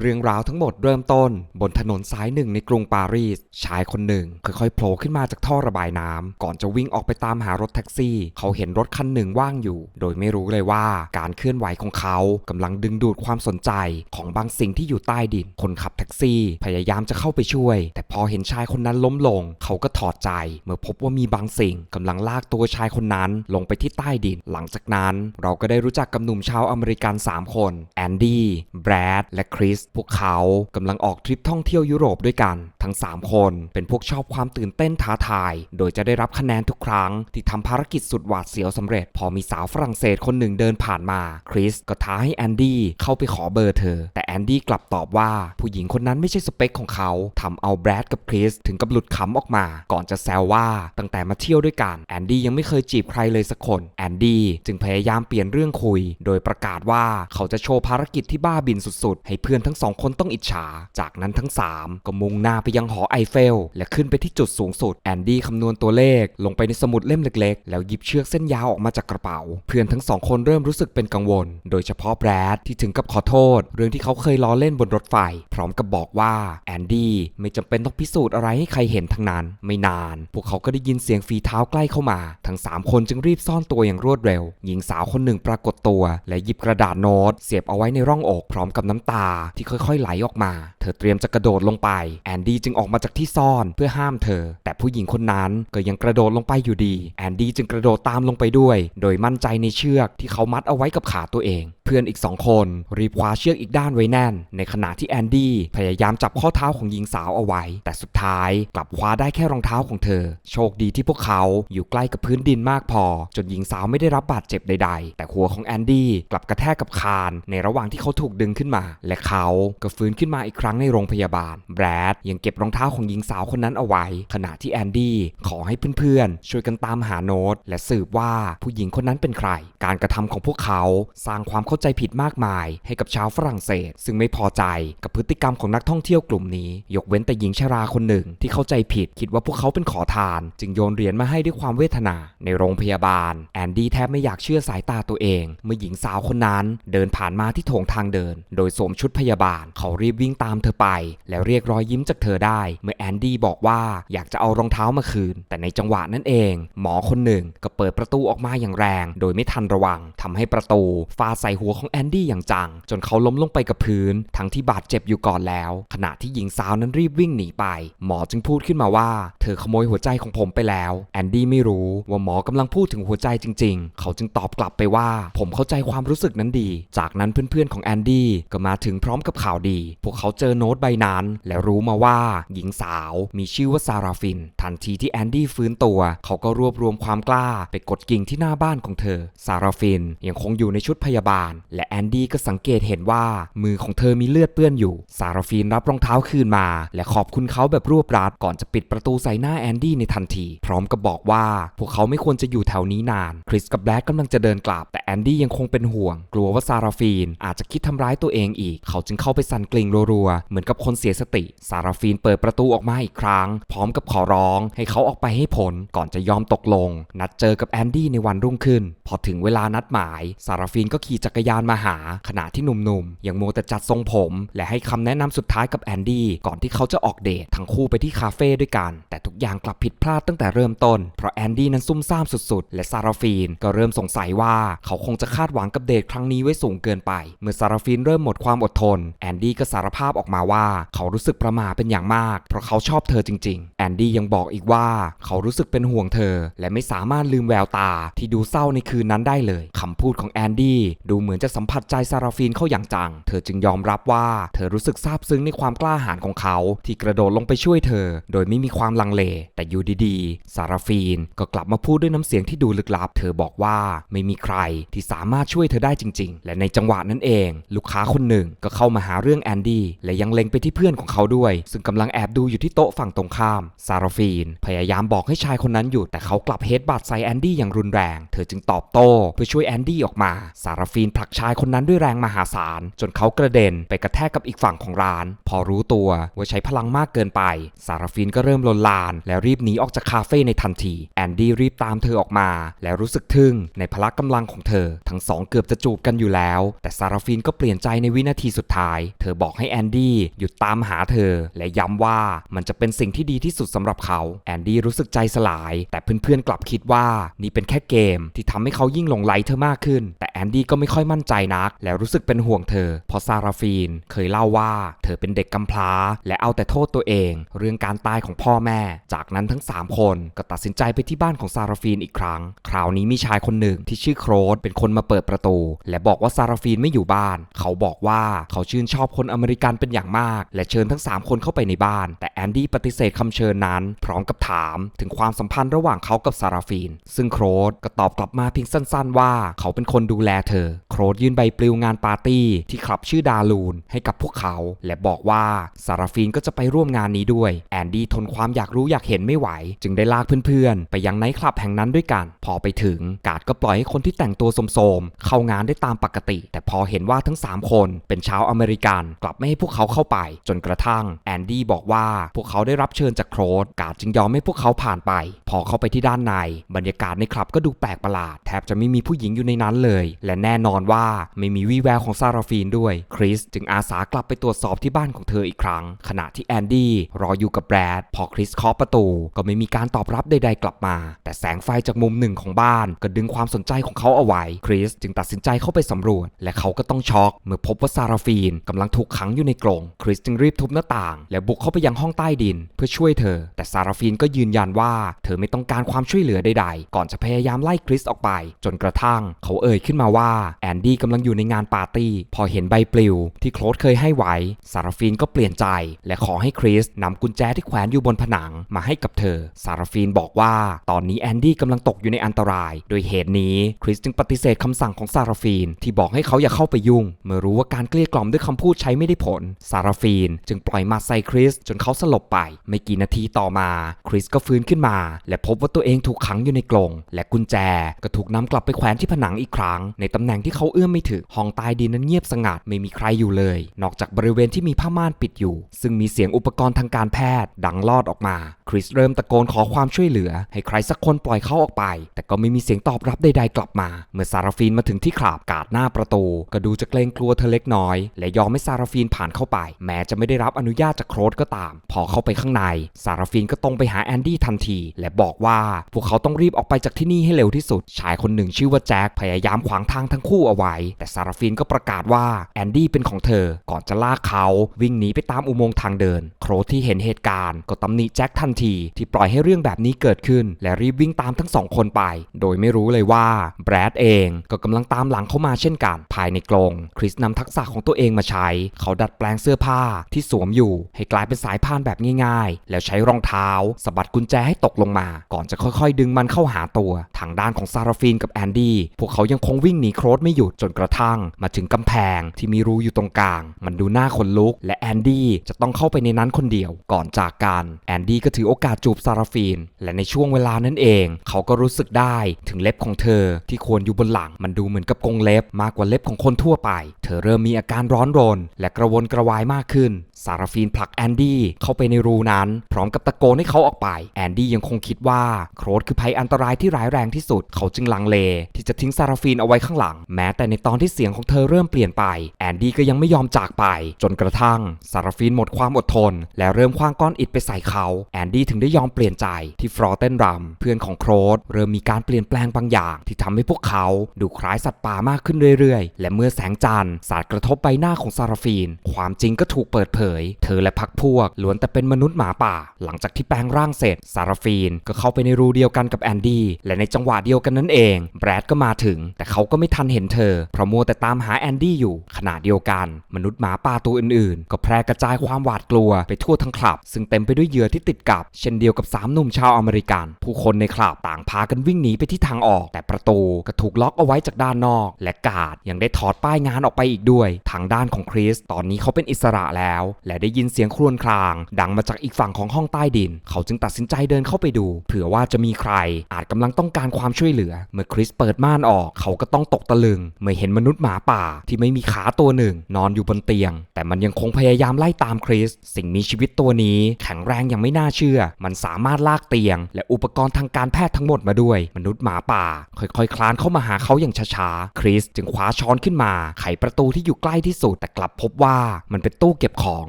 เรื่องราวทั้งหมดเริ่มต้น บนถนนสายหนึ่งในกรุงปารีส ชายคนหนึ่งค่อยๆโผล่ขึ้นมาจากท่อระบายน้ำก่อนจะวิ่งออกไปตามหารถแท็กซี่ เขาเห็นรถคันหนึ่งว่างอยู่ โดยไม่รู้เลยว่าการเคลื่อนไหวของเขากำลังดึงดูดความสนใจของบางสิ่งที่อยู่ใต้ดิน คนขับแท็กซี่พยายามจะเข้าไปช่วย แต่พอเห็นชายคนนั้นล้มลง เขาก็ถอดใจ เมื่อพบว่ามีบางสิ่งกำลังลากตัวชายคนนั้นลงไปที่ใต้ดิน หลังจากนั้น เราก็ได้รู้จักกับหนุ่มชาวอเมริกัน 3 คน แอนดี้ แบรด และคริสพวกเขากำลังออกทริปท่องเที่ยวยุโรปด้วยกัน ทั้ง 3 คนเป็นพวกชอบความตื่นเต้นท้าทาย โดยจะได้รับคะแนนทุกครั้ง ที่ทำภารกิจสุดหวาดเสียวสำเร็จ พอมีสาวฝรั่งเศสคนหนึ่งเดินผ่านมา คริสก็ท้าให้แอนดี้เข้าไปขอเบอร์เธอ แต่แอนดี้กลับตอบว่าผู้หญิงคนนั้นไม่ใช่สเปคของเขาทำเอาแบรดกับคริสถึงกับหลุดขำออกมา ก่อนจะแซวว่าตั้งแต่มาเที่ยวด้วยกันแอนดี้ยังไม่เคยจีบใครเลยสักคนแอนดี้จึงพยายามเปลี่ยนเรื่องคุย โดยประกาศว่าเขาจะโชว์ภารกิจที่บ้าบินสุดๆ ให้เพื่อนทั้งสองคนต้องอิจฉา จากนั้นทั้ง 3 ก็มุ่งหน้าไปยังหอไอเฟล และขึ้นไปที่จุดสูงสุด แอนดี้คำนวณตัวเลข ลงไปในสมุดเล่มเล็ก ๆ แล้วหยิบเชือกเส้นยาวออกมาจากกระเป๋า เพื่อนทั้งสองคนเริ่มรู้สึกเป็นกังวล โดยเฉพาะแบรดที่ถึงกับขอโทษ เรื่องที่เขาเคยล้อเล่นบนรถไฟ พร้อมกับบอกว่าแอนดี้ไม่จำเป็นต้องพิสูจน์อะไรให้ใครเห็นทั้งนั้น ไม่นาน พวกเขาก็ได้ยินเสียงฝีเท้าใกล้เข้ามาทั้งสามคนจึงรีบซ่อนตัวอย่างรวดเร็ว หญิงสาวคนหนึ่งปรากฏตัว และหยิบกระดาษโน้ต เสียบเอาไว้ในร่องอกพร้อมกับน้ำตาที่ค่อยๆไหลออกมา เธอเตรียมจะกระโดดลงไป แอนดี้จึงออกมาจากที่ซ่อนเพื่อห้ามเธอ แต่ผู้หญิงคนนั้นก็ยังกระโดดลงไปอยู่ดี แอนดี้จึงกระโดดตามลงไปด้วย โดยมั่นใจในเชือกที่เขามัดเอาไว้กับขาตัวเอง เพื่อนอีกสองคนรีบคว้าเชือกอีกด้านไว้แน่น ในขณะที่แอนดี้พยายามจับข้อเท้าของหญิงสาวเอาไว้ แต่สุดท้ายกลับคว้าได้แค่รองเท้าของเธอ โชคดีที่พวกเขาอยู่ใกล้กับพื้นดินมากพอ จนหญิงสาวไม่ได้รับบาดเจ็บใดๆ แต่หัวของแอนดี้กลับกระแทกกับคาน ในระหว่างที่เขาถูกดึงขึ้นมา และเขาก็ฟื้นขึ้นมาอีกครั้งในโรงพยาบาล แบรดยังเก็บรองเท้าของหญิงสาวคนนั้นเอาไว้ ขณะที่แอนดี้ขอให้เพื่อนๆ ช่วยกันตามหาโน้ต และสืบว่าผู้หญิงคนนั้นเป็นใคร การกระทำของพวกเขาสร้างความเข้าใจผิดมากมาย ให้กับชาวฝรั่งเศส ซึ่งไม่พอใจกับพฤติกรรมของนักท่องเที่ยวกลุ่มนี้ ยกเว้นแต่หญิงชราคนหนึ่งที่เข้าใจผิด คิดว่าพวกเขาเป็นขอทาน จึงโยนเหรียญมาให้ด้วยความเวทนาในโรงพยาบาล แอนดี้แทบไม่อยากเชื่อสายตาตัวเอง เมื่อหญิงสาวคนนั้นเดินผ่านมาที่โถงทางเดิน โดยสวมชุดพยาบาล เขารีบวิ่งตามเธอไป แล้วเรียกรอยยิ้มจากเธอได้ เมื่อแอนดี้บอกว่าอยากจะเอารองเท้ามาคืน แต่ในจังหวะนั้นเอง หมอคนหนึ่งก็เปิดประตูออกมาอย่างแรง โดยไม่ทันระวังทำให้ประตูฟาใส่หัวของแอนดี้อย่างจัง จนเขาล้มลงไปกับพื้น ทั้งที่บาดเจ็บอยู่ก่อนแล้ว ขณะที่หญิงสาวนั้นรีบวิ่งหนีไป หมอจึงพูดขึ้นมาว่า เธอขโมยหัวใจของผมไปแล้ว แอนดี้ไม่รู้ว่าหมอกำลังพูดถึงหัวใจจริง ๆ เขาจึงตอบกลับไปว่า ผมเข้าใจความรู้สึกนั้นดี จากนั้นเพื่อนๆของแอนดี้ก็มาถึงพร้อมกับข่าวดี พวกเขาเจอโน้ตใบนั้น และรู้มาว่าหญิงสาวมีชื่อว่าซาราฟิน ทันทีที่แอนดี้ฟื้นตัว เขาก็รวบรวมความกล้าไปกดกิ่งที่หน้าบ้านของเธอ ซาราฟินยังคงอยู่ในชุดพยาบาล และแอนดี้ก็สังเกตเห็นว่ามือของเธอมีเลือดเปื้อนอยู่ ซาราฟินรับรองเท้าคืนมา และขอบคุณเขาแบบรวบรัดก่อนจะปิดประตูใส่หน้าแอนดี้ในทันที พร้อมกับบอกว่าพวกเขาไม่ควรจะอยู่แถวนี้นาน คริสกับแบล็กกำลังจะเดินกลับ แต่แอนดี้ยังคงเป็นห่วง กลัวว่าซาราฟีนอาจจะคิดทำร้ายตัวเองอีก เขาจึงเข้าไปสั่นกลิ่งรัวๆ เหมือนกับคนเสียสติ ซาราฟีนเปิดประตูออกมาอีกครั้ง พร้อมกับขอร้อง ให้เขาออกไปให้ผลก่อนจะยอมตกลง นัดเจอกับแอนดี้ในวันรุ่งขึ้น พอถึงเวลานัดหมาย ซาราฟีนก็ขี่จักรยานมาหา ขณะที่หนุ่มๆยังโมแต่จัดทรงผม และให้คำแนะนำสุดท้ายกับแอนดี้ก่อนที่เขาจะออกเดททั้งคู่ไปที่คาเฟ่ด้วยกัน แต่ทุกอย่างกลับผิดพลาดตั้งแต่เริ่มต้นเพราะแอนดี้นั้นซุ่มซ่ามสุดๆ และซาราฟีนก็เริ่มสงสัยว่าเขาคงจะคาดหวังกับเดทครั้งนี้ไว้สูงเกินไป เมื่อซาราฟีนเริ่มหมดความอดทน แอนดี้ก็สารภาพออกมาว่าเขารู้สึกประหม่าเป็นอย่างมาก เพราะเขาชอบเธอจริง ๆ แอนดี้ยังบอกอีกว่าเขารู้สึกเป็นห่วงเธอ และไม่สามารถลืมแววตาที่ดูเศร้าในคืนนั้นได้เลยคำพูดของแอนดี้ดูเหมือนจะสัมผัสใจซาราฟีนเข้าอย่างจัง เธอจึงยอมรับว่าเธอรู้สึกซาบซึ้งในความกล้าหาญของเขา ที่กระโดดลงไปช่วยเธอ โดยไม่มีความลังเล แต่อยู่ดีๆ ซาราฟีนก็กลับมาพูดด้วยน้ำเสียงที่ดูลึกลับ เธอบอกว่าไม่มีใครที่สามารถช่วยเธอได้จริง ๆ และในจังหวะนั้นเอง ลูกค้าคนหนึ่งก็เข้ามาหาเรื่องแอนดี้และยังเล็งไปที่เพื่อนของเขาด้วย ซึ่งกำลังแอบดูอยู่ที่โต๊ะฝั่งตรงข้าม ซาราฟีน พยายามบอกให้ชายคนนั้นหยุดแต่เขากลับเฮดบัตใส่แอนดี้อย่างรุนแรง เธอจึงตอบโต้เพื่อช่วยแอนดี้ออกมา ซาราฟีนผลักชายคนนั้นด้วยแรงมหาศาล จนเขากระเด็นไปกระแทกกับอีกฝั่งของร้าน พอรู้ตัวว่าใช้พลังมากเกินไป ซาราฟีนก็เริ่มลนลาน และรีบหนีออกจากคาเฟ่ในทันที แอนดี้รีบตามเธอออกมา และรู้สึกทึ่งในพละกำลังของเธอ ทั้งสองเกือบจะจูบกันอยู่แล้ว แต่ซาราฟีนก็เปลี่ยนใจในวินาทีสุดท้าย เธอบอกให้แอนดี้หยุดตามหาเธอ และย้ำว่ามันจะเป็นสิ่งที่ดีที่สุดสำหรับเขา แอนดี้รู้สึกใจสลาย แต่เพื่อนๆกลับคิดว่านี่เป็นแค่เกม ที่ทำให้เขายิ่งหลงไหลเธอมากขึ้น แต่แอนดี้ก็ไม่ค่อยมั่นใจนัก และรู้สึกเป็นห่วงเธอ เพราะซาราฟีนเคยเล่าว่า เธอเป็นเด็กกำพร้า และเอาแต่โทษตัวเอง เรื่องการตายของพ่อแม่ จากนั้นทั้ง 3 คนก็ตัดสินใจไปที่บ้านของซาราฟีนอีกครั้ง คราวนี้มีชายคนหนึ่งที่ชื่อโครสเป็นคนมาเปิดประตู และบอกว่าซาราฟีนไม่อยู่บ้าน เขาบอกว่าเขาชื่นชอบคนอเมริกันเป็นอย่างมาก และเชิญทั้ง 3 คนเข้าไปในบ้าน แต่แอนดี้ปฏิเสธคำเชิญนั้น พร้อมกับถามถึงความสัมพันธ์ระหว่างเขากับซาราฟีน ซึ่งโครสก็ตอบกลับมาเพียงสั้น ๆ ว่าเขาเป็นคนดูแลเธอ โครสยื่นใบปลิวงานปาร์ตี้ที่คลับชื่อดาลูนให้กับพวกเขา และบอกว่าซาราฟีนก็จะไปร่วมงานนี้ด้วย แอนดี้ทนความอยากรู้อยากเห็นไม่ไหว จึงได้ลากเพื่อนๆ ไปยังไนท์คลับับแห่งนั้นด้วยกัน พอไปถึงกาดก็ปล่อยให้คนที่แต่งตัวโสมๆเข้างานได้ตามปกติ แต่พอเห็นว่าทั้ง 3 คนเป็นชาวอเมริกัน กลับไม่ให้พวกเขาเข้าไป จนกระทั่งแอนดี้บอกว่าพวกเขาได้รับเชิญจากโครสกาดจึงยอมให้พวกเขาผ่านไป พอเข้าไปที่ด้านใน บรรยากาศในคลับก็ดูแปลกประหลาด แทบจะไม่มีผู้หญิงอยู่ในนั้นเลย และแน่นอนว่าไม่มีวี่แววของซาราฟีนด้วยคริสจึงอาสากลับไปตรวจสอบที่บ้านของเธออีกครั้ง ขณะที่แอนดี้รออยู่กับแบรดพอคริสเคาะประตูก็ไม่มีการตอบรับใดๆกลับมา แต่แสงไฟจากมุมหนึ่งของบ้าน ก็ดึงความสนใจของเขาเอาไว้ คริสจึงตัดสินใจเข้าไปสำรวจ และเขาก็ต้องช็อก เมื่อพบว่าซาราฟีนกำลังถูกขังอยู่ในกรงคริสจึงรีบทุบหน้าต่าง และบุกเข้าไปยังห้องใต้ดิน เพื่อช่วยเธอ แต่ซาราฟีนก็ยืนยันว่า เธอไม่ต้องการความช่วยเหลือใดๆ ก่อนจะพยายามไล่คริสออกไป จนกระทั่ง เขาเอ่ยขึ้นมาว่าแอนดี้กำลังอยู่ในงานปาร์ตี้ พอเห็นใบปลิว ที่โคลดเคยให้ไว้ซาราฟีนก็เปลี่ยนใจ และขอให้คริสนำกุญแจที่แขวนอยู่บนผนังมาให้กับเธอซาราฟีนบอกว่าตอนนี้แอนดี้กำลังตกอยู่ในอันตราย โดยเหตุนี้คริสจึงปฏิเสธคำสั่งของซาราฟีน ที่บอกให้เขาอย่าเข้าไปยุ่ง เมื่อรู้ว่าการเกลี้ยกล่อมด้วยคำพูดใช้ไม่ได้ผล ซาราฟีน จึงปล่อยมาใส่คริสจนเขาสลบไป ไม่กี่นาทีต่อมา คริสก็ฟื้นขึ้นมา และพบว่าตัวเองถูกขังอยู่ในกรงและกุญแจก็ถูกนำกลับไปแขวนที่ผนังอีกครั้ง ในตำแหน่งที่เขาเอื้อมไม่ถึงห้องใต้ดินนั้นเงียบสงัดไม่มีใครอยู่เลย นอกจากบริเวณที่มีผ้าม่านปิดอยู่ ซึ่งมีเสียงอุปกรณ์ทางการแพทย์ ดังลอดออกมา คริสเริ่มตะโกนขอความช่วยเหลือ ให้ใครสักคนปล่อยเขาออกไป แต่ก็ไม่มีเสียงตอบรับใดๆกลับมา เมื่อซาราฟีนมาถึงที่คลับกาดหน้าประตู ก็ดูจะเกรงกลัวเธอเล็กน้อย และยอมให้ซาราฟีนผ่านเข้าไป แม้จะไม่ได้รับอนุญาตจากโครสก็ตาม พอเข้าไปข้างใน ซาราฟีนก็ตรงไปหาแอนดี้ทันที และบอกว่าพวกเขาต้องรีบออกไปจากที่นี่ให้เร็วที่สุด ชายคนหนึ่งชื่อว่าแจ็คพยายามขวางทางทั้งคู่เอาไว้ แต่ซาราฟีนก็ประกาศว่าแอนดี้เป็นของเธอ ก่อนจะลากเขาวิ่งหนีไปตามอุโมงค์ทางเดิน โครสที่เห็นเหตุการณ์ก็ตำหนิแจ็คทันทีที่ปล่อยให้เรื่องแบบนี้เกิดขึ้น และรีบวิ่งตามทั้งสองคนไป โดยไม่รู้เลยว่าแบรดเองก็กำลังตามหลังเขามาเช่นกัน ภายในกรงคริสนำทักษะของตัวเองมาใช้ เขาดัดแปลงเสื้อผ้าที่สวมอยู่ ให้กลายเป็นสายพานแบบง่ายๆ แล้วใช้รองเท้าสะบัดกุญแจให้ตกลงมา ก่อนจะค่อยๆ ดึงมันเข้าหาตัว ทางด้านของซาราฟีนกับแอนดี้พวกเขายังคงวิ่งหนีโครสไม่หยุดจนกระทั่ง มาถึงกำแพงที่มีรูอยู่ตรงกลาง มันดูน่าขนลุก และแอนดี้จะต้องเข้าไปในนั้นคนเดียว ก่อนจากกันแอนดี้ก็ถือโอกาสจูบซาราฟีน และในช่วงเวลานั้นเองเขาก็รู้สึกได้ถึงเล็บของเธอ ที่ควรอยู่บนหลังมันดูเหมือนกับกรงเล็บมากกว่าเล็บของคนทั่วไป เธอเริ่มมีอาการร้อนรน และกระวนกระวายมากขึ้น ซาราฟีนผลักแอนดี้เข้าไปในรูนั้น พร้อมกับตะโกนให้เขาออกไป แอนดี้ยังคงคิดว่าโครสคือภัยอันตรายที่ร้ายแรงที่สุด เขาจึงลังเล ที่จะทิ้งซาราฟีนเอาไว้ข้างหลัง แม้แต่ในตอนที่เสียงของเธอเริ่มเปลี่ยนไป แอนดี้ก็ยังไม่ยอมจากไป จนกระทั่งซาราฟีนหมดความอดทน และเริ่มคว้างก้อนอิฐไปใส่เขา แอนดี้ถึงได้ยอมเปลี่ยนใจที่ฟรอเต้นรัมเพื่อนของโครสเริ่มมีการเปลี่ยนแปลงบางอย่าง ที่ทำให้พวกเขาดูคล้ายสัตว์ป่ามากขึ้นเรื่อยๆ และเมื่อแสงจันทร์สาดกระทบใบหน้าของซาราฟีน ความจริงก็ถูกเปิดเผย เธอและพักพวกล้วนแต่เป็นมนุษย์หมาป่า หลังจากที่แปลงร่างเสร็จซาราฟีนก็เข้าไปในรูเดียวกันกับแอนดี้และในจังหวะเดียวกันนั่นเองแบรดก็มาถึง แต่เขาก็ไม่ทันเห็นเธอเพราะมัวแต่ตามหาแอนดี้อยู่ขณะเดียวกัน มนุษย์หมาป่าตัวอื่นๆ ก็แพร่กระจายความหวาดกลัวไปทั่วทั้งคลับ ซึ่งเต็มไปด้วยเหยื่อที่ติดกับ เช่นเดียวกับสามหนุ่มชาวอเมริกัน ผู้คนในคลับต่างพากันวิ่งหนีไปที่ทางออก แต่ประตูก็ถูกล็อกเอาไว้จากด้านนอก และกาดยังได้ถอดป้ายงานออกไปอีกด้วย ทางด้านของคริสตอนนี้เขาเป็นอิสระแล้ว และได้ยินเสียงครวญคราง ดังมาจากอีกฝั่งของห้องใต้ดิน เขาจึงตัดสินใจเดินเข้าไปดู เผื่อว่าจะมีใคร อาจกำลังต้องการความช่วยเหลือ เมื่อคริสเปิดม่านออก เขาก็ต้องตกตะลึง เมื่อเห็นมนุษย์หมาป่าที่ไม่มีขาตัวหนึ่ง นอนอยู่บนเตียง แต่มันยังคงพยายามไล่ตามคริสสิ่งมีชีวิตตัวนี้ แข็งแรงอย่างไม่น่าเชื่อ มันสามารถลากเตียง และอุปกรณ์ทางการแพทย์ทั้งหมดมาด้วย มนุษย์หมาป่า ค่อยๆคลานเข้ามาหาเขาอย่างช้าๆ คริสจึงคว้าช้อนขึ้นมา ไขประตูที่อยู่ใกล้ที่สุด แต่กลับพบว่ามันเป็นตู้เก็บของ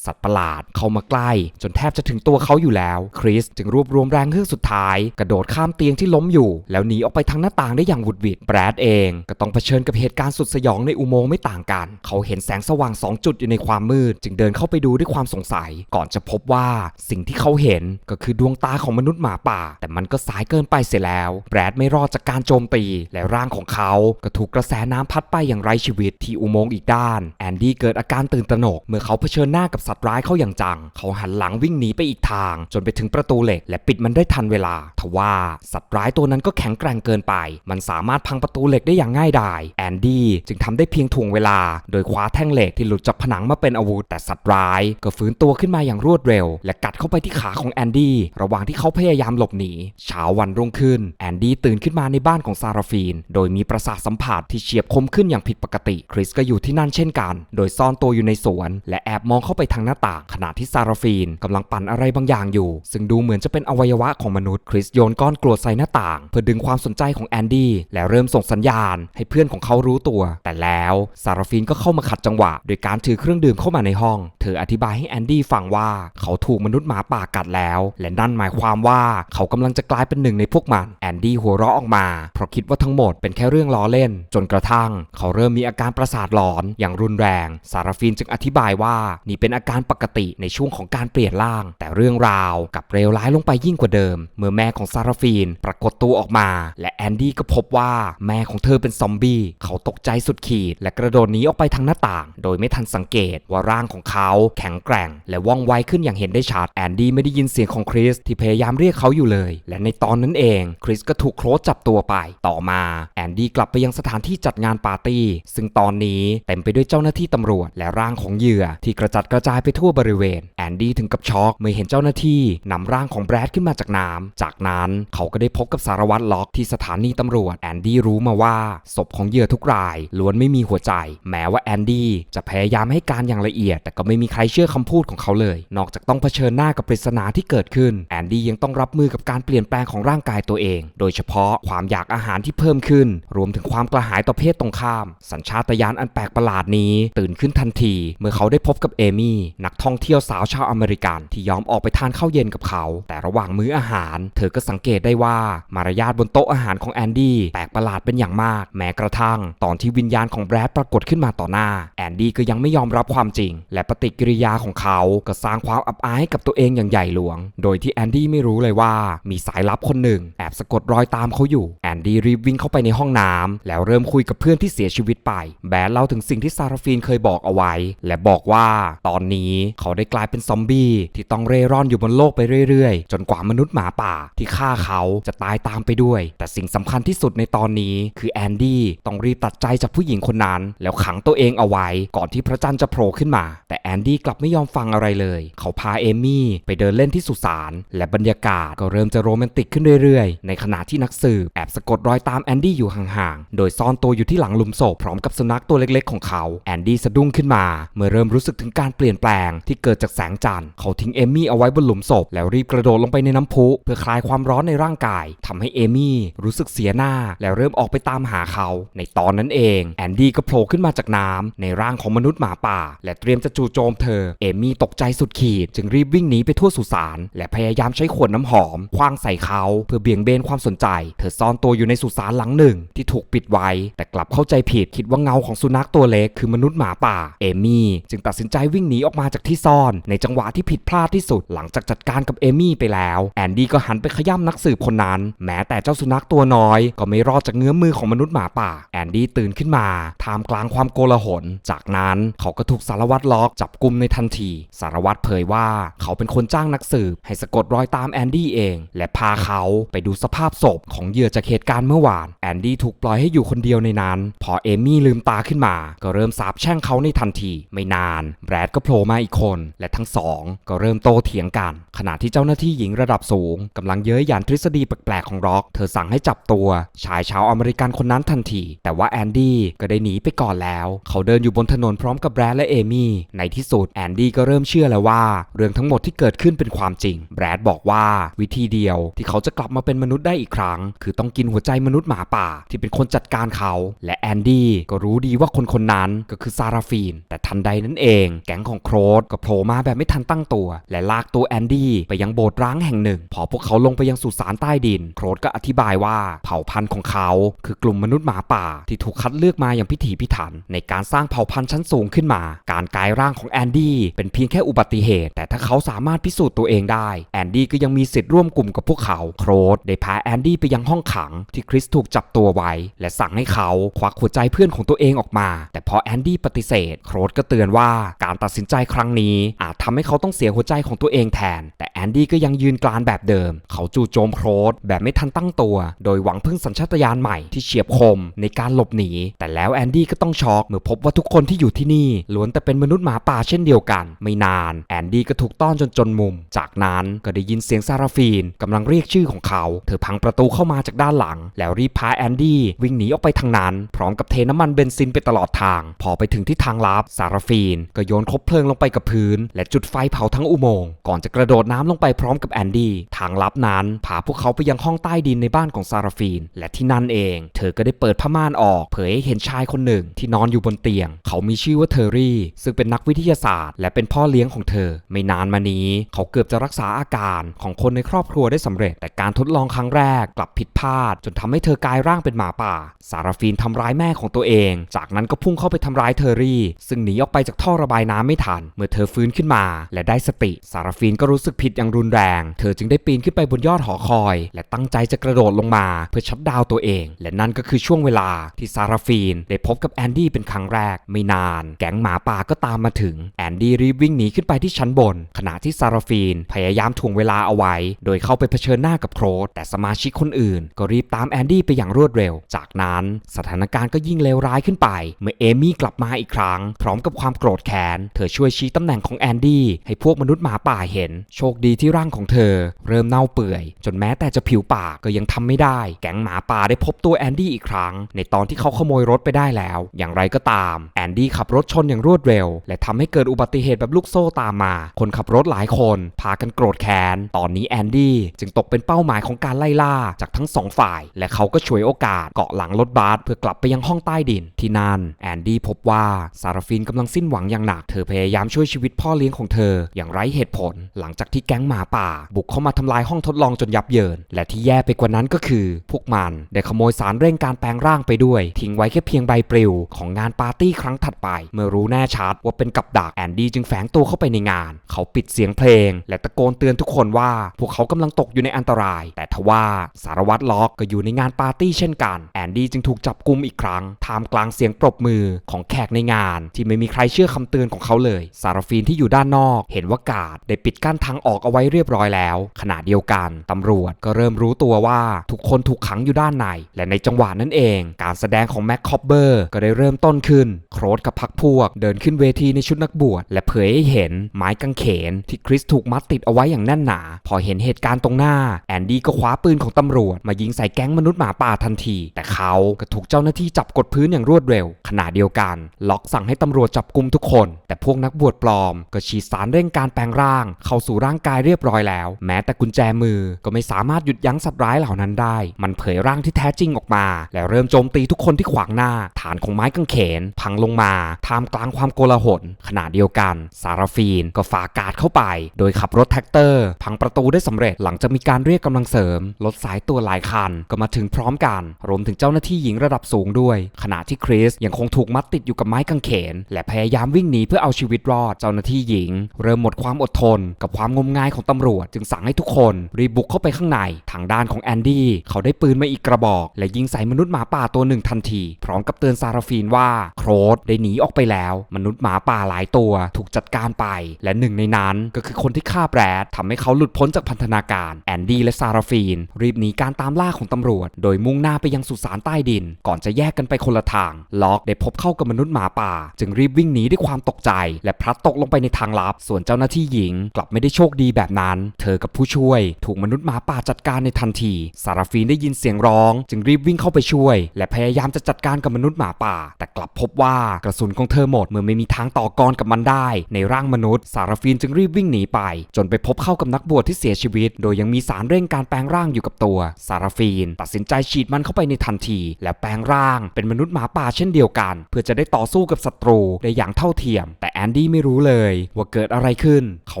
สัตว์ประหลาดเข้ามาใกล้ จนแทบจะถึงตัวเขาอยู่แล้ว คริสจึงรวบรวมแรงเฮือกสุดท้าย กระโดดข้ามเตียงที่ล้มอยู่ แล้วหนีออกไปทางหน้าต่างได้อย่างหวุดหวิดแบรดเองก็ต้องเผชิญกับเหตุการณ์สุดสยองในอุโมงค์ไม่ต่างกัน เขาเห็นแสงสว่างสองจุดอยู่ในความมืด จึงเดินเข้าไปดูด้วยความสงสัย ก่อนจะพบว่าสิ่งที่เขาเห็นก็คือดวงตาของมนุษย์หมาป่า แต่มันก็สายเกินไปเสียแล้ว แบรดไม่รอดจากการโจมตี และร่างของเขาก็ถูกกระแสน้ำพัดไปอย่างไร้ชีวิตที่อุโมงค์อีกด้าน แอนดี้เกิดอาการตื่นตระหนก เมื่อเขาเผชิญหน้ากับสัตว์ร้ายเข้าอย่างจัง เขาหันหลังวิ่งหนีไปอีกทาง จนไปถึงประตูเหล็ก และปิดมันได้ทันเวลา ทว่าสัตว์ร้ายตัวนั้นก็แข็งแกร่งเกินไป มันสามารถพังประตูเหล็กได้อย่างง่ายดาย แอนดี้จึงทำได้เพียงถ่วงเวลา โดยคว้าแท่งเหล็กที่หลุดจากผนังมาเป็นอาวุธ แต่สัตว์ร้ายก็ฟื้นตัวขึ้นมาอย่างรวดเร็ว และกัดเข้าไปที่ขาของแอนดี้ ระหว่างที่เขาพยายามหลบหนี ชาวนรุ่งขึ้น แอนดี้ตื่นขึ้นมาในบ้านของซาราฟีน โดยมีประสาทสัมผัสที่เฉียบคมขึ้นอย่างผิดปกติ คริสก็อยู่ที่นั่นเช่นกัน โดยซ่อนตัวอยู่ในสวน และแอบมองเข้าไปทางหน้าต่าง ขณะที่ซาราฟีนกำลังปั่นอะไรบางอย่างอยู่ ซึ่งดูเหมือนจะเป็นอวัยวะของมนุษย์ คริสโยนก้อนกรวดใส่หน้าต่าง เพื่อดึงความสนใจของแอนดี้และเริ่มส่งสัญญาณ ให้เพื่อนของเขารู้ตัว แต่แล้วซาราฟีนก็เข้ามาขัดจังหวะ โดยการถือเครื่องดื่มเข้ามาในห้อง เธออธิบายให้แอนดี้ฟังว่าเขาถูกมนุษย์หมาป่ากัดแล้ว และนั่นหมายความว่าเขากำลังจะกลายเป็นหนึ่งในพวกมันแอนดี้หัวเราะออกมา เพราะคิดว่าทั้งหมดเป็นแค่เรื่องล้อเล่น จนกระทั่ง เขาเริ่มมีอาการประสาทหลอนอย่างรุนแรง ซาราฟีนจึงอธิบายว่านี่เป็นอาการปกติในช่วงของการเปลี่ยนร่าง แต่เรื่องราวกับเลวร้ายลงไปยิ่งกว่าเดิม เมื่อแม่ของซาราฟีนปรากฏตัวออกมา และแอนดี้ก็พบว่าแม่ของเธอเป็นซอมบี้เขาตกใจสุดขีด และกระโดดหนีออกไปทางหน้าต่าง โดยไม่ทันสังเกตว่าร่างของเขาแข็งแกร่ง และว่องไวขึ้นอย่างเห็นได้ชัดแอนดี้ไม่ได้ยินเสียงของคริสที่พยายามเรียกเขาอยู่เลย และในตอนนั้นเอง คริสก็ถูกโครสจับตัวไป ต่อมาแอนดี้กลับไปยังสถานที่จัดงานปาร์ตี้ ซึ่งตอนนี้เต็มไปด้วยเจ้าหน้าที่ตำรวจและร่างของเหยื่อ ที่กระจัดกระจายไปทั่วบริเวณ แอนดี้ถึงกับช็อกเมื่อเห็นเจ้าหน้าที่นำร่างของแบรดขึ้นมาจากน้ำจากนั้นเขาก็ได้พบกับสารวัตรล็อกที่สถานีตำรวจแอนดี้รู้มาว่าศพของเหยื่อทุกรายล้วนไม่มีหัวใจ แม้ว่าแอนดี้จะพยายามให้การอย่างละเอียด แต่ก็ไม่มีใครเชื่อคำพูดของเขาเลย นอกจากต้องเผชิญหน้ากับปริศนาที่เกิดขึ้นแอนดี้ยังต้องรับมือกับการเปลี่ยนแปลงของร่างกายตัวเอง โดยเฉพาะความอยากอาหารที่เพิ่มขึ้น รวมถึงความกระหายต่อเพศตรงข้าม สัญชาตญาณอันแปลกประหลาดนี้ ตื่นขึ้นทันที เมื่อเขาได้พบกับเอมี่ นักท่องเที่ยวสาวชาวอเมริกันที่ยอมออกไปทานข้าวเย็นกับเขา แต่ระหว่างมื้ออาหาร เธอก็สังเกตได้ว่ามารยาทบนโต๊ะอาหารของแอนดี้แปลกประหลาดเป็นอย่างมาก แม้กระทั่ง ตอนที่วิญญาณของแบรดปรากฏขึ้นมาต่อหน้า แอนดี้ก็ยังไม่ยอมรับความจริง และปฏิกิริยาของเขาก็สร้างความอับอายให้กับตัวเองอย่างใหญ่หลวง โดยที่แอนดี้ไม่รู้เลยว่ามีสายลับคนหนึ่งแอบสะกดรอยตามเขาอยู่ แอนดี้รีบวิ่งเข้าไปในห้องน้ำแล้วเริ่มคุยกับเพื่อนที่เสียชีวิตไป แบดเล่าถึงสิ่งที่ซาราฟีนเคยบอกเอาไว้ และบอกว่าตอนนี้เขาได้กลายเป็นซอมบี้ที่ต้องเร่ร่อนอยู่บนโลกไปเรื่อยๆ จนกว่ามนุษย์หมาป่าที่ฆ่าเขาจะตายตามไปด้วย แต่สิ่งสำคัญที่สุดในตอนนี้ คือแอนดี้ต้องรีบตัดใจจากผู้หญิงคนนั้น แล้วขังตัวเองเอาไว้ ก่อนที่พระจันทร์จะโผล่ขึ้นมา แต่แอนดี้กลับไม่ยอมฟังอะไรเลย เขาพาเอมี่ไปเดินเล่นที่สุสานและบรรยากาศก็เริ่มจะโรแมนติกขึ้นเรื่อยๆ ในขณะที่นักสืบแอบสะกดรอยตามแอนดี้อยู่ห่างๆ โดยซ่อนตัวอยู่ที่หลังหลุมศพพร้อมกับสุนัขตัวเล็กๆของเขา แอนดี้สะดุ้งขึ้นมา เมื่อเริ่มรู้สึกถึงการเปลี่ยนแปลงที่เกิดจากแสงจันทร์เขาทิ้งเอมี่เอาไว้บนหลุมศพแล้วรีบกระโดดลงไปในน้ำพุเพื่อคลายความร้อนในร่างกายทำให้เอมี่รู้สึกเสียหน้า แล้วเริ่มออกไปตามหาเขา ในตอนนั้นเองแอนดี้ก็โผล่ขึ้นมาจากน้ำในร่างของมนุษย์หมาป่า และเตรียมจะจู่โจมเธอ เอมี่ตกใจสุดขีด จึงรีบวิ่งหนีไปทั่วสุสานและพยายามใช้ขวดน้ำหอมคว้างใส่เขาเพื่อเบี่ยงเบนความสนใจ เธอซ่อนตัวอยู่ในสุสานหลังหนึ่ง ที่ถูกปิดไว้ แต่กลับเข้าใจผิดคิดว่าเงาของสุนัขตัวเล็กคือมนุษย์หมาป่า เอมี่จึงตัดสินใจวิ่งหนีออกมาจากที่ซ่อน ในจังหวะที่ผิดพลาดที่สุด หลังจากจัดการกับเอมี่ไปแล้วแอนดี้ก็หันไปขย้ำนักสืบคนนั้น แม้แต่เจ้าสุนัขตัวน้อย ก็ไม่รอดจากเงื้อมมือของมนุษย์หมาป่า แอนดี้ตื่นขึ้นมาท่ามกลางความโกลาหล จากนั้นเขาก็ถูกสารวัตรล็อกจับกุมในทันที สารวัตรเผยว่า เขาเป็นคนจ้างนักสืบ ให้สะกดรอยตามแอนดี้เอง และพาเขาไปดูสภาพศพของเหยื่อจากเหตุการณ์เมื่อวาน แอนดี้ถูกปล่อยให้อยู่คนเดียวในนั้น พอเอมี่ลืมตาขึ้นมา ก็เริ่มสาบแช่งเขาในทันที ไม่นาน แบรดก็โผล่มาอีกคน และทั้งสองก็เริ่มโตเถียงกัน ขณะที่เจ้าหน้าที่หญิงระดับสูงกำลังเย้ยหยันทฤษฎีแปลกๆของร็อก เธอสั่งให้จับตัวชายชาวอเมริกันคนนั้นทันที แต่ว่าแอนดี้ก็ได้หนีไปก่อนแล้ว เขาเดินอยู่บนถนนพร้อมกับแบรดและเอมี่ในที่สุดแอนดี้ก็เริ่มเชื่อแล้วว่า เรื่องทั้งหมดที่เกิดขึ้นเป็นความจริง แบรดบอกว่าวิธีเดียวที่เขาจะกลับมาเป็นมนุษย์ได้อีกครั้ง คือต้องกินหัวใจมนุษย์หมาป่า ที่เป็นคนจัดการเขา และแอนดี้ก็รู้ดีว่าคนคนนั้นก็คือซาราฟีน แต่ทันใดนั้นเอง แก๊งของโครสก็โผล่มาแบบไม่ทันตั้งตัว และลากตัวแอนดี้ไปยังโบสถ์ร้างแห่งหนึ่ง พอพวกเขาลงไปยังสุสานใต้ดิน โครสก็อธิบายว่าเผ่าพันธุ์ของเขา คือกลุ่มมนุษย์หมาป่า ที่ถูกคัดเลือกมาอย่างพิถีพิถัน ในการสร้างเผ่าพันธุ์ชั้นสูงขึ้นมา การกลายร่างของแอนดี้เป็นเพียงแค่อุบัติเหตุ แต่ถ้าเขาสามารถพิสูจน์ตัวเองได้ แอนดี้ก็ยังมีสิทธิ์ร่วมกลุ่มกับพวกเขาโครสได้พาแอนดี้ไปยังห้องขังที่คริสถูกจับตัวไว้ และสั่งให้เขาควักหัวใจเพื่อนของตัวเองออกมา แต่พอแอนดี้ปฏิเสธ โครสก็เตือนว่าการตัดสินใจครั้งนี้ อาจทำให้เขาต้องเสียหัวใจของตัวเองแทน แต่แอนดี้ก็ยังยืนกรานแบบเดิม เขาจู่โจมโครสแบบไม่ทันตั้งตัว โดยหวังพึ่งสัญชาตญาณใหม่ที่เฉียบคมในการหลบหนี แต่แล้วแอนดี้ก็ต้องช็อกเมื่อพบว่าทุกคนที่อยู่ที่นี่ล้วนแต่เป็นมนุษย์หมาป่าเช่นเดียวกัน ไม่นาน แอนดี้ก็ถูกต้อนจนจนมุม จากนั้นก็ได้ยินเสียงซาราฟีนกำลังเรียกชื่อของเขา เธอพังประตูเข้ามาจากด้านหลัง แล้วรีบพาแอนดี้วิ่งหนีออกไปทางนั้น พร้อมกับเทน้ำมันเบนซินไปตลอดทาง พอไปถึงที่ทางลับซาราฟีน ก็โยนคบเพลิงลงไปกับพื้น และจุดไฟเผาทั้งอุโมงค์ก่อนจะกระโดดน้ำลงไปพร้อมกับแอนดี้ทางลับนั้นพาพวกเขาไปยังห้องใต้ดินในบ้านของซาราฟีน และที่นั่นเอง เธอก็ได้เปิดผ้าม่านออก เผยให้เห็นชายคนหนึ่งที่นอนอยู่บนเตียง เขามีชื่อว่าเทอร์รี่ ซึ่งเป็นนักวิทยาศาสตร์ และเป็นพ่อเลี้ยงของเธอ ไม่นานมานี้ เขาเกือบจะรักษาอาการของคนในครอบครัวได้สำเร็จ แต่การทดลองครั้งแรกกลับผิดพลาด จนทำให้เธอกลายร่างเป็นหมาป่า ซาราฟีนทำร้ายแม่ของตัวเอง จากนั้นก็พุ่งเข้าไปทำร้ายเทอรี่ ซึ่งหนีออกไปจากท่อระบายน้ำไม่ทัน เมื่อเธอฟื้นขึ้นมา และได้สติ ซาราฟีนก็รู้สึกผิดอย่างรุนแรง เธอจึงได้ปีนขึ้นไปบนยอดหอคอย และตั้งใจจะกระโดดลงมา เพื่อชัดดาวตัวเอง และนั่นก็คือช่วงเวลาที่ซาราฟีนได้พบกับแอนดี้เป็นครั้งแรก ไม่นาน แก๊งหมาป่าก็ตามมาถึง แอนดี้รีบวิ่งหนีขึ้นไปที่ชั้นบน ขณะที่ซาราฟีนพยายามถ่วงเวลาเอาไว้ โดยเข้าไปเผชิญหน้ากับโครสแต่สมาชิกคนอื่น ก็รีบตามแอนดี้ไปอย่างรวดเร็ว จากนั้นสถานการณ์ก็ยิ่งเลวร้ายขึ้นไป เมื่อเอมี่กลับมาอีกครั้ง พร้อมกับความโกรธแค้น เธอช่วยชี้ตำแหน่งของแอนดี้ให้พวกมนุษย์หมาป่าเห็น โชคดีที่ร่างของเธอ เริ่มเน่าเปื่อย จนแม้แต่จะผิวปากก็ยังทำไม่ได้ แก๊งหมาป่าได้พบตัวแอนดี้อีกครั้ง ในตอนที่เขาขโมยรถไปได้แล้ว อย่างไรก็ตาม แอนดี้ขับรถชนอย่างรวดเร็ว และทำให้เกิดอุบัติเหตุแบบลูกโซ่ตามมา คนขับรถหลายคน พากันโกรธแค้น ตอนนี้แอนดี้จึงตกเป็นเป้าหมายของการไล่ล่าจากทั้งสองฝ่าย และเขาก็ฉวยโอกาสเกาะหลังรถบัสเพื่อกลับไปยังห้องใต้ดิน ที่นั่นแอนดี้พบว่าซาราฟินกำลังสิ้นหวังอย่างหนัก เธอพยายามช่วยชีวิตพ่อเลี้ยงของเธอ อย่างไร้เหตุผล หลังจากที่แก๊งหมาป่า บุกเข้ามาทำลายห้องทดลองจนยับเยิน และที่แย่ไปกว่านั้นก็คือ พวกมันได้ขโมยสารเร่งการแปลงร่างไปด้วย ทิ้งไว้แค่เพียงใบปลิวของงานปาร์ตี้ครั้งถัดไป เมื่อรู้แน่ชัดว่าเป็นกับดักแอนดี้จึงแฝงตัวเข้าไปในงาน เขาปิดเสียงเพลง และตะโกนเตือนทุกคนว่า พวกเขากำลังตกอยู่ในอันตราย แต่ทว่าสารวัตรล็อกก็อยู่ในงานปาร์ตี้เช่นกัน แอนดี้จึงถูกจับกุมอีกครั้งท่ามกลางเสียงปรบมือของแขกในงาน ที่ไม่มีใครเชื่อคำเตือนของเขาเลย ซาราฟีนที่อยู่ด้านนอก เห็นว่ากาดได้ปิดกั้นทางออกเอาไว้เรียบร้อยแล้ว ขณะเดียวกันตำรวจก็เริ่มรู้ตัวว่าทุกคนถูกขังอยู่ด้านใน และในจังหวะนั้นเอง การแสดงของแม็กคอปเบอร์ก็ได้เริ่มต้นขึ้น โครสกับพักพวก เดินขึ้นเวทีในชุดนักบวชและเผยให้เห็นไม้กางเขนที่คริสถูกมัดติดเอาไว้อย่างแน่นหนา พอเห็นเหตุการณ์ตรงหน้าแอนดี้ก็คว้าปืนของตำรวจ มายิงใส่แก๊งมนุษย์หมาป่าทันที แต่เขาก็ถูกเจ้าหน้าที่จับกดพื้นอย่างรวดเร็ว ขณะเดียวกัน ล็อกสั่งให้ตำรวจจับกุมทุกคน แต่พวกนักบวชปลอม ก็ฉีดสารเร่งการแปลงร่าง เข้าสู่ร่างกายเรียบร้อยแล้ว แม้แต่กุญแจมือก็ไม่สามารถหยุดยั้งสัตว์ร้ายเหล่านั้นได้ มันเผยร่างที่แท้จริงออกมา และเริ่มโจมตีทุกคนที่ขวางหน้า ฐานของไม้กางเขน พังลงมาท่ามกลางความโกลาหลขณะเดียวกัน ซาราฟีนก็ฝ่ากาดเข้าไป โดยขับรถแท็กเตอร์ พังประตูได้สำเร็จหลังจากมีการเรียกกำลังเสริมรถสายตัวหลายคันก็มาถึงพร้อมกันรวมถึงเจ้าหน้าที่หญิงระดับสูงด้วย ขณะที่คริสยังคงถูกมัดติดอยู่กับไม้กางเขน และพยายามวิ่งหนีเพื่อเอาชีวิตรอดเจ้าหน้าที่หญิง เริ่มหมดความอดทน กับความงมงายของตำรวจ จึงสั่งให้ทุกคน รีบบุกเข้าไปข้างในทางด้านของแอนดี้เขาได้ปืนมาอีกกระบอก และยิงใส่มนุษย์หมาป่าตัวหนึ่งทันที พร้อมกับเตือนซาราฟีนว่าโครสได้หนีออกไปแล้ว มนุษย์หมาป่าหลายตัวถูกจัดการไป และหนึ่งในนั้นก็คือคนที่ฆ่าแบรดทำให้เขาหลุดพ้นจากพันธนาการแอนดี้และซาราฟีน รีบหนีการตามล่าของตำรวจ โดยมุ่งหน้าไปยังสุสานใต้ดิน ก่อนจะแยกกันไปคนละทาง ล็อกได้พบเข้ากับมนุษย์หมาป่า จึงรีบวิ่งหนีด้วยความตกใจ และพลัดตกลงไปในทางลับ ส่วนเจ้าหน้าที่หญิง กลับไม่ได้โชคดีแบบนั้น เธอกับผู้ช่วย ถูกมนุษย์หมาป่าจัดการในทันที ซาราฟีนได้ยินเสียงร้อง จึงรีบวิ่งเข้าไปช่วย และพยายามจะจัดการกับมนุษย์หมาป่า แต่กลับพบว่ากระสุนของเธอหมดเมื่อไม่มีทางต่อกรกับมันได้ ในร่างมนุษย์ ซาราฟีนจึงรีบวิ่งหนีไป จนไปพบเข้ากับนักบวชที่เสียชีวิต โดยยังมีสารเร่งการแปลงร่างอยู่กับตัวซาราฟีน ตัดสินใจฉีดมันเข้าไปในทันที และแปลงร่างเป็นมนุษย์หมาป่าเช่นเดียวกัน เพื่อจะได้ต่อสู้กับศัตรูได้อย่างเท่าเทียม แต่แอนดี้ไม่รู้เลยว่าเกิดอะไรขึ้น เขา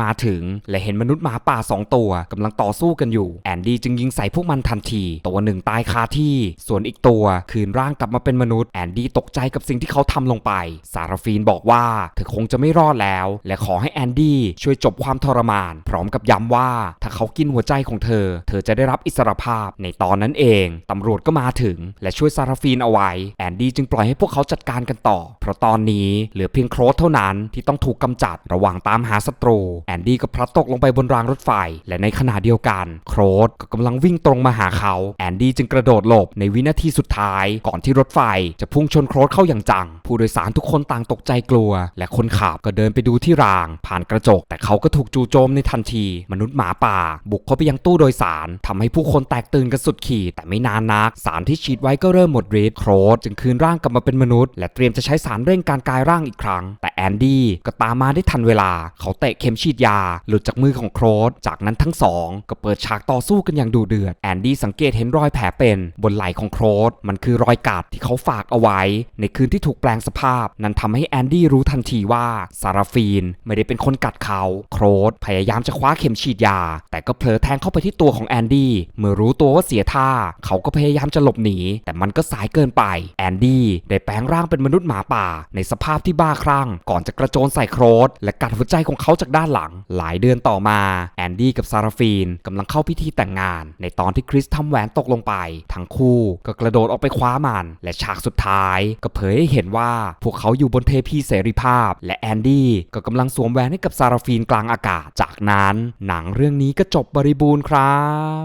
มาถึงและเห็นมนุษย์หมาป่าสองตัวกำลังต่อสู้กันอยู่แอนดี้จึงยิงใส่พวกมันทันที ตัวหนึ่งตายคาที่ ส่วนอีกตัวคืนร่างกลับมาเป็นมนุษย์แอนดี้ตกใจกับสิ่งที่เขาทำลงไปซาราฟีนบอกว่าเธอคงจะไม่รอดแล้ว และขอให้แอนดี้ช่วยจบความทรมาน พร้อมกับย้ำว่าถ้าเขากินหัวใจของเธอเธอจะได้รับอิสรภาพในตอนนั้นเอง ตำรวจก็มาถึง และช่วยซาราฟีนเอาไว้ แอนดี้จึงปล่อยให้พวกเขาจัดการกันต่อ เพราะตอนนี้เหลือเพียงโครสเท่านั้นที่ต้องถูกกำจัดระหว่างตามหาศัตรู แอนดี้ก็พลัดตกลงไปบนรางรถไฟ และในขณะเดียวกันโครสก็กำลังวิ่งตรงมาหาเขา แอนดี้จึงกระโดดหลบในวินาทีสุดท้าย ก่อนที่รถไฟจะพุ่งชนโครสเข้าอย่างจัง ผู้โดยสารทุกคนต่างตกใจกลัว และคนขับก็เดินไปดูที่ราง ผ่านกระจก แต่เขาก็ถูกจู่โจมในทันที มนุษย์หมาป่า บุกเข้าไปยังตู้โดยสารทำให้ผู้คนแตกตื่นกันสุดขีด แต่ไม่นานนัก สารที่ฉีดไว้ก็เริ่มหมดฤทธิ์โครสจึงคืนร่างกลับมาเป็นมนุษย์ และเตรียมจะใช้สารเร่งการกลายร่างอีกครั้ง แต่แอนดี้ก็ตามมาได้ทันเวลา เขาเตะเข็มฉีดยา หลุดจากมือของโครสจากนั้นทั้งสองก็เปิดฉากต่อสู้กันอย่างดุเดือดแอนดี้สังเกตเห็นรอยแผลเป็นบนไหล่ของโครสมันคือรอยกัดที่เขาฝากเอาไว้ ในคืนที่ถูกแปลงสภาพ นั้นทำให้แอนดี้รู้ทันทีว่าซาราฟีนไม่ได้เป็นคนกัดเขาโครสพยายามจะคว้าเข็มฉีดยา แต่ก็เผลอแทงเข้าไปที่ตัวของแอนดี้เมื่อรู้ตัวว่าเสียท่า เขาก็พยายามจะหลบหนี แต่มันก็สายเกินไป แอนดี้ได้แปลงร่างเป็นมนุษย์หมาป่า ในสภาพที่บ้าคลั่ง ก่อนจะกระโจนใส่โครสและกัดหัวใจของเขาจากด้านหลัง หลายเดือนต่อมา แอนดี้กับซาราฟีนกำลังเข้าพิธีแต่งงาน ในตอนที่คริสทำแหวนตกลงไป ทั้งคู่ก็กระโดดออกไปคว้ามัน และฉากสุดท้าย ก็เผยให้เห็นว่าพวกเขาอยู่บนเทพีเสรีภาพ และแอนดี้ก็กำลังสวมแหวนให้กับซาราฟีนกลางอากาศ จากนั้น หนังเรื่องนี้ก็จบบริบูรณ์ครับ